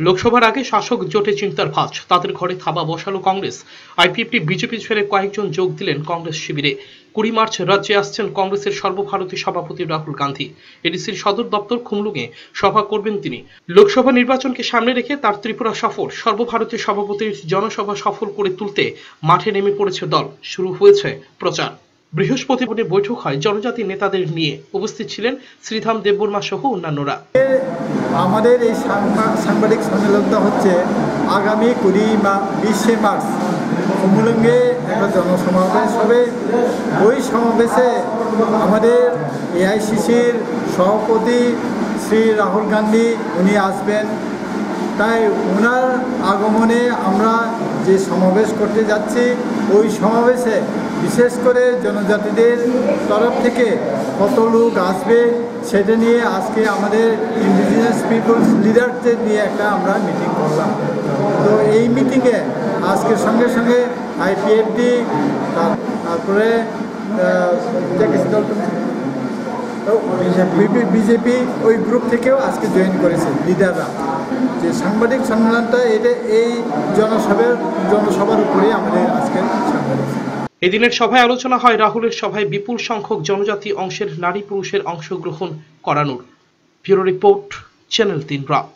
লোকসভার আগে শাসক জোটে চিন্তার ভাঁজ। তাদের ঘরে থাবা বসালো কংগ্রেস। আইপিএফটি বিজেপি ছেড়ে কয়েকজন যোগ দিলেন কংগ্রেস শিবিরে। কুড়ি মার্চ রাজ্যে আসছেন কংগ্রেসের সর্বভারতীয় সভাপতি রাহুল গান্ধী। এডিসির সদর দপ্তর খুমলুঙে সভা করবেন তিনি। লোকসভা নির্বাচনকে সামনে রেখে তার ত্রিপুরা সফর সর্বভারতীয় সভাপতির জনসভা সফল করে তুলতে মাঠে নেমে পড়েছে দল। শুরু হয়েছে প্রচার। বৃহস্পতিবার বৈঠক হয় জনজাতি নেতাদের নিয়ে উপস্থিত ছিলেন শ্রীধাম দেববর্মা সহ অন্যান্যরা। আমাদের এই সাংবা- সাংবাদিক সম্মেলনটা হচ্ছে আগামী কুড়ি বা বিশে মার্চ। কুমুলঙ্গে একটা জনসমাবেশ হবে। ওই সমাবেশে আমাদের এআইসিসির সভাপতি শ্রী রাহুল গান্ধী, উনি আসবেন। তাই ওনার আগমনে আমরা যে সমাবেশ করতে যাচ্ছি ওই সমাবেশে বিশেষ করে জনজাতিদের তরফ থেকে কত লোক আসবে সেটা নিয়ে আজকে আমাদের ইন্ডিজিনাস পিপলস লিডারদের নিয়ে একটা আমরা মিটিং করলাম। তো এই মিটিংয়ে আজকের সঙ্গে সঙ্গে আইপিএফডি তারপরে? বিজেপি। ওই গ্রুপ থেকেও আজকে জয়েন করেছে লিডাররা যে সাংবাদিক সম্মেলনটা, এটা এই জনসভার জনসভার উপরেই আমাদের আজকে এদিনের সভায় আলোচনা হয় রাহুলের সভায় বিপুল সংখ্যক জনজাতি অংশের নারী পুরুষের অংশগ্রহণ করানোর। ব্যুরো রিপোর্ট, চ্যানেল তিন রাত।